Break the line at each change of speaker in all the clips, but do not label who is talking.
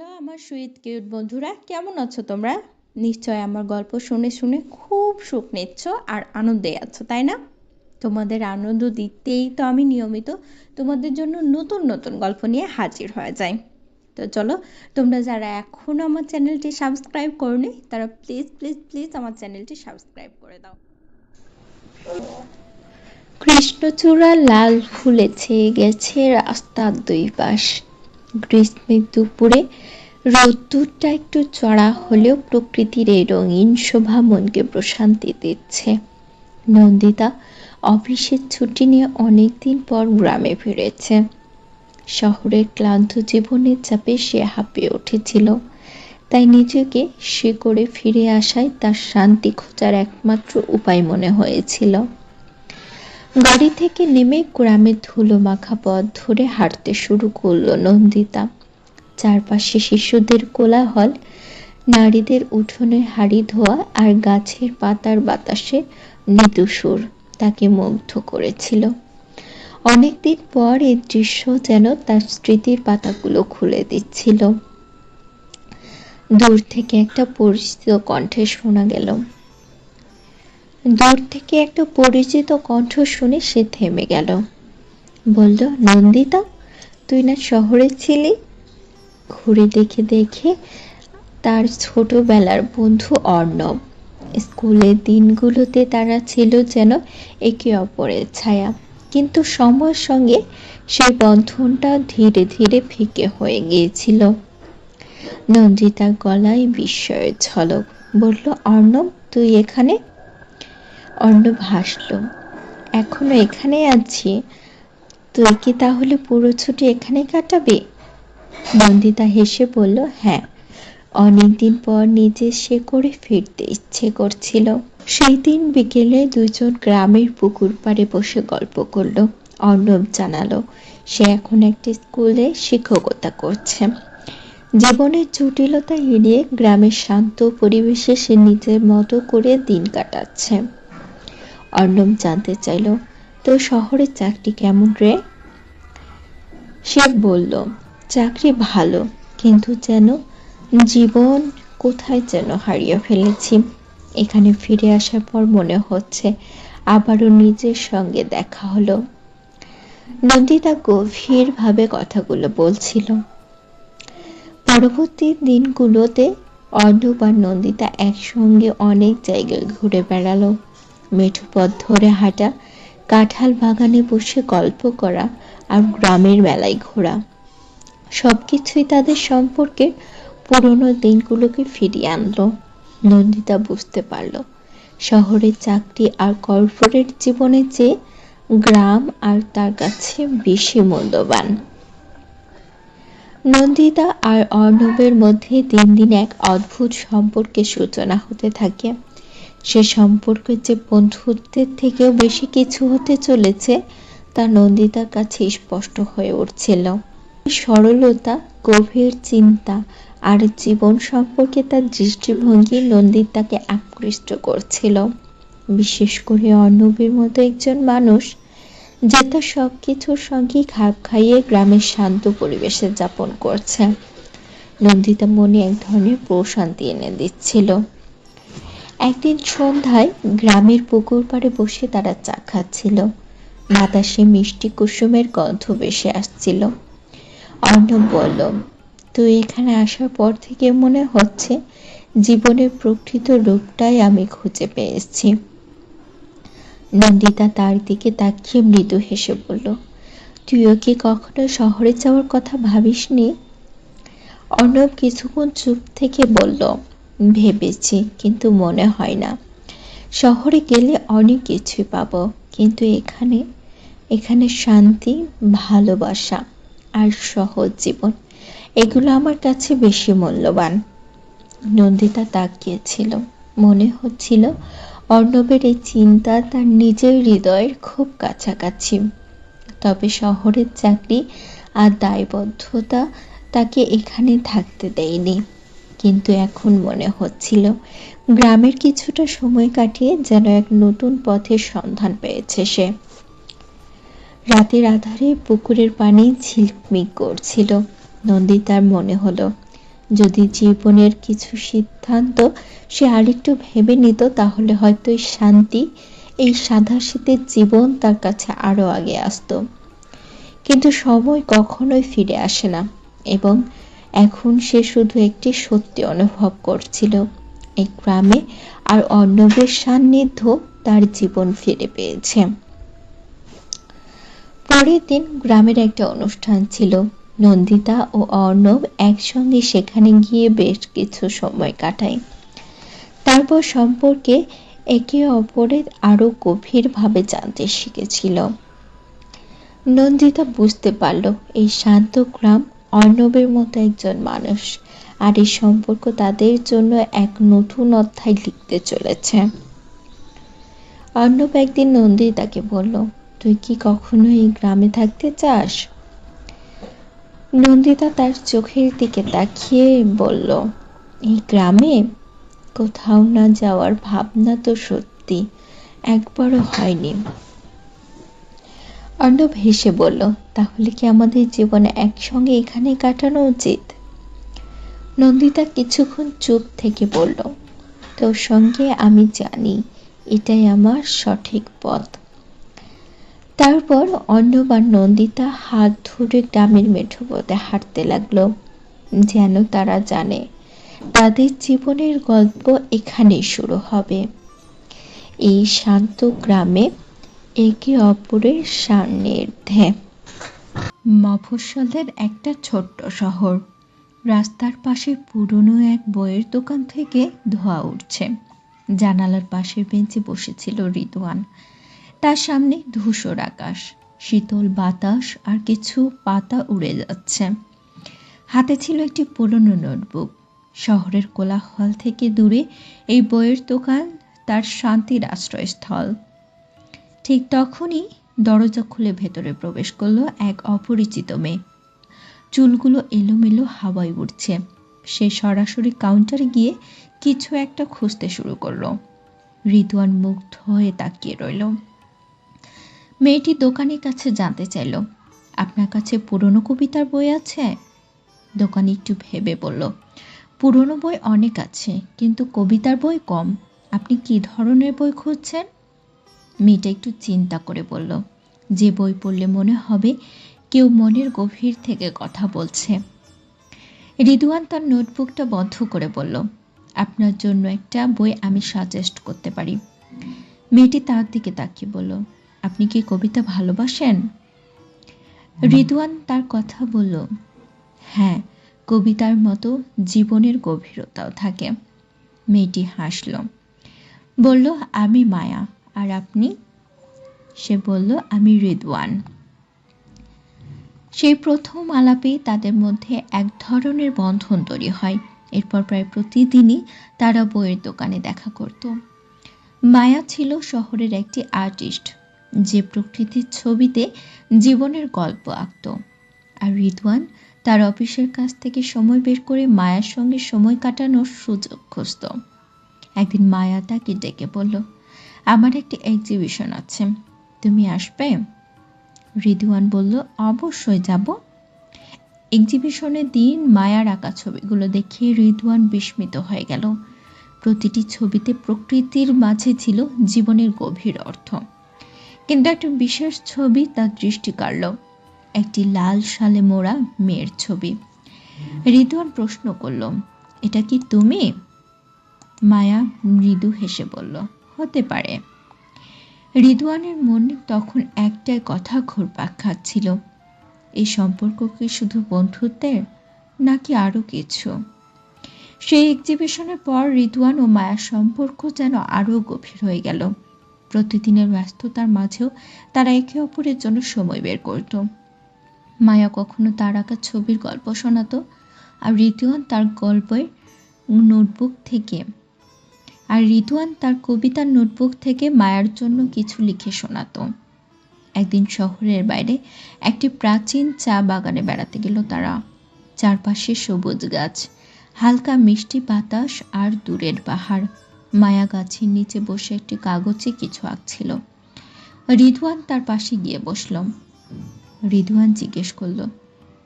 Hello আমার sweet cute বন্ধুরা, কেমন আছো তোমরা? নিশ্চয় আমার গল্প শুনে শুনে খুব সুখ নিচ্ছ আর আনন্দে আছো, তাই না? তোমাদের আনন্দ দিতেই তো আমি নিয়মিত তোমাদের জন্য নতুন নতুন গল্প নিয়ে হাজির হয়ে যাই। তো চলো, তোমরা যারা এখনও আমার চ্যানেলটি সাবস্ক্রাইব করনি, তারা প্লিজ প্লিজ প্লিজ আমার চ্যানেলটি সাবস্ক্রাইব করে দাও। কৃষ্ণচূড়া লাল ফুলেছে, গেছে রাস্তার দুই পাশ। গ্রীষ্মের দুপুরে রোদ্দুরটা একটু চড়া হলেও প্রকৃতির এই রঙিন শোভা মনকে প্রশান্তি দিচ্ছে। নন্দিতা অফিসের ছুটি নিয়ে অনেকদিন পর গ্রামে ফিরেছে। শহরের ক্লান্ত জীবনের চাপে সে হাঁপিয়ে উঠেছিল। তাই নিজেকে সে করে ফিরে আসায় তার শান্তি খোঁজার একমাত্র উপায় মনে হয়েছিল। গাড়ি থেকে নেমে গ্রামের ধুলো মাখা পথ ধরে হাঁটতে শুরু করল নন্দিতা। চারপাশে শিশুদের কোলাহল, নারীদের উঠোনে হাড়ি ধোয়া আর গাছের পাতার বাতাসে মৃদু সুর তাকে মুগ্ধ করেছিল। অনেকদিন পর এই দৃশ্য যেন তার স্মৃতির পাতাগুলো খুলে দিচ্ছিল। দূর থেকে একটা পরিচিত কণ্ঠে শোনা গেল দূর থেকে একটা পরিচিত কণ্ঠ শুনে সে থেমে গেল। বলল, নন্দিতা, তুই না শহরে ছিলি? ঘুরে দেখে দেখে তার ছোটবেলার বন্ধু অর্ণব। স্কুলের দিনগুলোতে তারা ছিল যেন একে অপরের ছায়া, কিন্তু সময়ের সঙ্গে সেই বন্ধনটা ধীরে ধীরে ফিকে হয়ে গিয়েছিল। নন্দিতার গলায় বিস্ময়ের ঝলক। বলল, অর্ণব, তুই এখানে? অর্ণব হাসল। এখনও এখানে আছি। তুই কি তাহলে পুরো ছুটি এখানে কাটাবি? নন্দিতা হেসে বলল হ্যাঁ। অনেকদিন পর নিজে সে করে ফিরতে ইচ্ছে করছিল। সেই দিন বিকেলে দুজন গ্রামের পুকুর পাড়ে বসে গল্প করল। অর্ণব জানালো, সে এখন একটি স্কুলে শিক্ষকতা করছে। জীবনের জটিলতা এড়িয়ে গ্রামের শান্ত পরিবেশে সে নিজের মতো করে দিন কাটাচ্ছে। অর্ণব জানতে চাইল তো শহরের চাকরি কেমন রে? সে বলল, চাকরি ভালো, কিন্তু যেন জীবন কোথায় যেন হারিয়ে ফেলেছি। এখানে ফিরে আসার পর মনে হচ্ছে আবারও নিজের সঙ্গে দেখা হলো। নন্দিতা গভীরভাবে কথাগুলো বলছিল। পরবর্তী দিনগুলোতে অর্ণব আর নন্দিতা একসঙ্গে অনেক জায়গায় ঘুরে বেড়ালো। মেঠো পথ ধরে হাঁটা, কাঁঠাল বাগানে বসে গল্প করা আর গ্রামের মেলায় ঘোরা। সবকিছুই তাদের সম্পর্কে পুরনো দিনগুলোকে ফিরিয়ে আনলো। নন্দিতা বুঝতে পারল শহরের চাকরি আর কর্পোরেট জীবনের চেয়ে গ্রাম আর তার কাছে বেশি মূল্যবান। নন্দিতা আর অর্ণবের মধ্যে দিন দিন এক অদ্ভুত সম্পর্কের সূচনা হতে থাকে। সে সম্পর্ক যে বন্ধুত্বের থেকেও বেশি কিছু হতে চলেছে, তা নন্দিতার কাছে স্পষ্ট হয়ে উঠছিল। সরলতা, গভীর চিন্তা আর জীবন সম্পর্কে তার দৃষ্টিভঙ্গি নন্দিতাকে আকৃষ্ট করছিল। বিশেষ করে অর্ণবের মতো একজন মানুষ যে তার সব কিছুর সঙ্গে খাপ খাইয়ে গ্রামের শান্ত পরিবেশে যাপন করছে। নন্দিতা মনে এক ধরনের প্রশান্তি এনে দিচ্ছিল। একদিন সন্ধ্যায় গ্রামের পুকুর পাড়ে বসে তারা চা খাচ্ছিল। বাতাসে মিষ্টি কুসুমের গন্ধ ভেসে আসছিল। অর্ণব বলল, তুই এখানে আসার পর থেকে মনে হচ্ছে জীবনের প্রকৃত রূপটাই আমি খুঁজে পেয়েছি। নন্দিতা তার দিকে তাকিয়ে মৃদু হেসে বলল, তুইও কি কখনো শহরে যাওয়ার কথা ভাবিসনি? অর্ণব কিছুক্ষণ চুপ থেকে বলল ভেবেছি, কিন্তু মনে হয় না। শহরে গেলে অনেক কিছুই পাবো, কিন্তু এখানে এখানে শান্তি, ভালোবাসা আর সহজ জীবন, এগুলো আমার কাছে বেশি মূল্যবান। নন্দিতা তাকিয়েছিল, মনে হচ্ছিল অর্ণবের এই চিন্তা তার নিজের হৃদয়ের খুব কাছাকাছি। তবে শহরের চাকরি আর দায়বদ্ধতা তাকে এখানে থাকতে দেয়নি। কিন্তু এখন মনে হচ্ছিল গ্রামের কিছুটা সময় কাটিয়ে যেন এক নতুন পথের সন্ধান পেয়েছে সে। রাতের আধারে পুকুরের পানি ঝিলমিক করছিল। নন্দিতার মনে হলো, যদি জীবনের কিছু সিদ্ধান্ত সে আরেকটু ভেবে নিত, তাহলে হয়তো এই শান্তি, এই সাদা শীতের জীবন তার কাছে আরও আগে আসতো। কিন্তু সময় কখনোই ফিরে আসে না এবং এখন সে শুধু একটি সত্যি অনুভব করছিল। এই গ্রামে আর অর্ণবের সান্নিধ্য তার জীবন ফিরে পেয়েছে। পরের দিন গ্রামের একটা অনুষ্ঠান ছিল। নন্দিতা ও অর্ণব একসঙ্গে সেখানে গিয়ে বেশ কিছু সময় কাটায়। তারপর সম্পর্কে একে অপরের আরও গভীরভাবে জানতে শিখেছিল। নন্দিতা বুঝতে পারল, এই শান্ত গ্রাম অর্ণবের মতো একজন মানুষ আর এই সম্পর্ক তাদের জন্য এক নতুন অধ্যায় লিখতে চলেছে। অর্ণব একদিন নন্দিতাকে বলল, তুই কি কখনো এই গ্রামে থাকতে চাস? নন্দিতা তার চোখের দিকে তাকিয়ে বলল, এই গ্রামে? কোথাও না যাওয়ার ভাবনা তো সত্যি, একবারও হয়নি। অর্ণব হেসে বলল তাহলে কি আমাদের জীবনে একসঙ্গে এখানে কাটানো উচিত? নন্দিতা কিছুক্ষণ চুপ থেকে বলল, তোর সঙ্গে আমি জানি, এটাই আমার সঠিক পথ। তারপর অন্যবার নন্দিতা হাত ধরে গ্রামের মেঠো পথে হাঁটতে লাগল, যেন তারা জানে তাদের জীবনের গল্প এখানেই শুরু হবে। এই শান্ত গ্রামে একে অপরের সান্নিধ্যে। মফস্বলের একটা ছোট্ট শহর। রাস্তার পাশে পুরনো এক বইয়ের দোকান থেকে ধোয়া উঠছে। জানালার পাশের বেঞ্চে বসেছিল রিদওয়ান। তার সামনে ধূসর আকাশ, শীতল বাতাস আর কিছু পাতা উড়ে যাচ্ছে। হাতে ছিল একটি পুরনো নোটবুক। শহরের কোলাহল থেকে দূরে এই বইয়ের দোকান তার শান্তির আশ্রয়স্থল। ঠিক তখনই দরজা খুলে ভেতরে প্রবেশ করল এক অপরিচিত মেয়ে। চুলগুলো এলোমেলো হাওয়ায় উঠছে সে সরাসরি কাউন্টারে গিয়ে কিছু একটা খুঁজতে শুরু করল। রিদওয়ান মুগ্ধ হয়ে তাকিয়ে রইল। মেয়েটি দোকানের কাছে জানতে চাইল, আপনার কাছে পুরনো কবিতার বই আছে? দোকানি একটু ভেবে বলল, পুরনো বই অনেক আছে, কিন্তু কবিতার বই কম। আপনি কি ধরনের বই খুঁজছেন? মেয়েটা একটু চিন্তা করে বলল, যে বই পড়লে মনে হবে কেউ মনের গভীর থেকে কথা বলছে। রিদুয়ান তার নোটবুকটা বন্ধ করে বলল, আপনার জন্য একটা বই আমি সাজেস্ট করতে পারি। মেয়েটি তার দিকে তাকিয়ে বলল, আপনি কি কবিতা ভালোবাসেন? রিদুয়ান তার কথা বলল হ্যাঁ কবিতার মতো জীবনের গভীরতাও থাকে। মেয়েটি হাসল, বলল, আমি মায়া। আর আপনি? সে বলল, আমি রিদওয়ান। সেই প্রথম আলাপেই তাদের মধ্যে এক ধরনের বন্ধন তৈরি হয়। এরপর প্রায় প্রতিদিনই তারা বইয়ের দোকানে দেখা করত। মায়া ছিল শহরের একটি আর্টিস্ট, যে প্রকৃতির ছবিতে জীবনের গল্প আঁকত। আর রিদওয়ান তার অফিসের কাছ থেকে সময় বের করে মায়ার সঙ্গে সময় কাটানোর সুযোগ খুঁজত। একদিন মায়া তাকে ডেকে বলল আমার একটি এক্সিবিশন আছে। তুমি আসবে? রিদওয়ান বলল, অবশ্যই যাব। এক্সিবিশনের দিন মায়ার আঁকা ছবিগুলো দেখে রিদওয়ান বিস্মিত হয়ে গেল। প্রতিটি ছবিতে প্রকৃতির মাঝে ছিল জীবনের গভীর অর্থ। কিন্তু একটা বিশেষ ছবি তার দৃষ্টি কাড়ল। একটি লাল শালে মোড়া মেয়ের ছবি। রিদওয়ান প্রশ্ন করল, এটা কি তুমি? মায়া মৃদু হেসে বলল হতে পারে। রিদওয়ানের মনে তখন একটাই কথা ঘুরপাক খাচ্ছিল। এই সম্পর্ক কি শুধু বন্ধুত্বের, নাকি আরও কিছু? সেই এক্সিবিশনের পর রিদওয়ান ও মায়ার সম্পর্ক যেন আরও গভীর হয়ে গেল। প্রতিদিনের ব্যস্ততার মাঝেও তারা একে অপরের জন্য সময় বের করত। মায়া কখনো তার আঁকা ছবির গল্প শোনাতো, আর ঋতুয়ান তার গল্পের নোটবুক থেকে আর ঋতুয়ান তার কবিতার নোটবুক থেকে মায়ার জন্য কিছু লিখে শোনাতো। একদিন শহরের বাইরে একটি প্রাচীন চা বাগানে বেড়াতে গেল তারা। চারপাশে সবুজ গাছ, হালকা মিষ্টি বাতাস আর দূরের পাহাড়। মায়া গাছের নিচে বসে একটি কাগজে কিছু আঁকছিল। রিদওয়ান তার পাশে গিয়ে বসল। রিদওয়ান জিজ্ঞেস করল,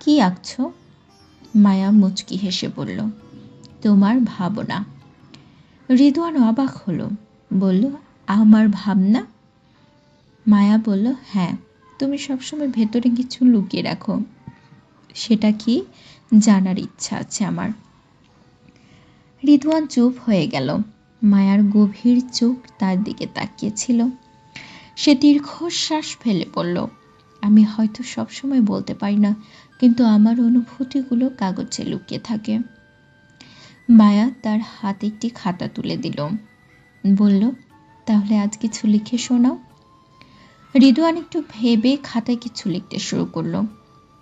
কি আঁকছ? মায়া মুচকি হেসে বলল, তোমার ভাবনা। রিদওয়ান অবাক হলো। বলল, আমার ভাবনা? মায়া বলল হ্যাঁ তুমি সবসময় ভেতরে কিছু লুকিয়ে রাখো। সেটা কি? জানার ইচ্ছা আছে আমার। রিদওয়ান চুপ হয়ে গেল। মায়ার গভীর চোখ তার দিকে তাকিয়েছিল। সে দীর্ঘশ্বাস ফেলে পড়ল। আমি হয়তো সবসময় বলতে পারি না, কিন্তু আমার অনুভূতিগুলো কাগজে লুকিয়ে থাকে। মায়া তার হাতে একটি খাতা তুলে দিল। বলল, তাহলে আজ কিছু লিখে শোনাও। রিদওয়ান একটু ভেবে খাতায় কিছু লিখতে শুরু করল।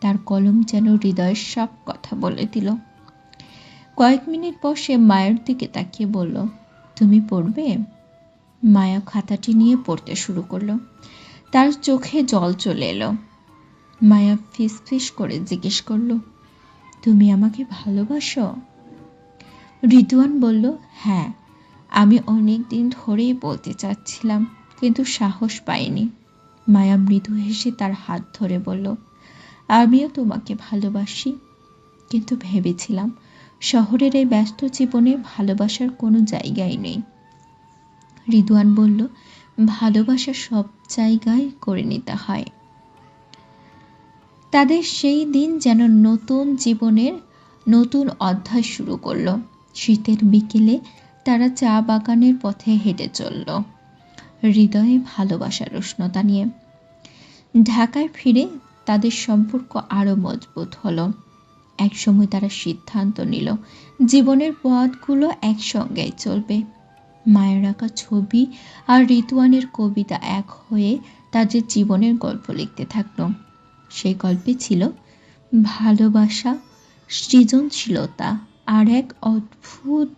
তার কলম যেন হৃদয়ের সব কথা বলে দিল। কয়েক মিনিট পর সে মায়ের দিকে তাকিয়ে বলল, তুমি পড়বে? মায়া খাতাটি নিয়ে পড়তে শুরু করল। তার চোখে জল চলে এলো। মায়া ফিস ফিস করে জিজ্ঞেস করল, তুমি আমাকে ভালোবাসো? রিদুয়ান বলল হ্যাঁ আমি অনেক দিন ধরেই বলতে চাচ্ছিলাম, কিন্তু সাহস পাইনি। মায়া মৃদু হেসে তার হাত ধরে বলল, আমিও তোমাকে ভালোবাসি, কিন্তু ভেবেছিলাম শহরের এই ব্যস্ত জীবনে ভালোবাসার কোনো জায়গাই নেই। রিদওয়ান বলল, ভালোবাসা সব জায়গায় করে নিতে হয়। তাদের সেই দিন যেন নতুন জীবনের নতুন অধ্যায় শুরু করল। শীতের বিকেলে তারা চা বাগানের পথে হেঁটে চলল। হৃদয়ে ভালোবাসার উষ্ণতা নিয়ে। ঢাকায় ফিরে তাদের সম্পর্ক আরও মজবুত হলো। একসময় তারা সিদ্ধান্ত নিল, জীবনের পথগুলো একসঙ্গেই চলবে। মায়ের আঁকা ছবি আর ঋতুয়ানের কবিতা এক হয়ে তাদের জীবনের গল্প লিখতে থাকল। সেই গল্পে ছিল ভালোবাসা, সৃজনশীলতা। আর এক অদ্ভুত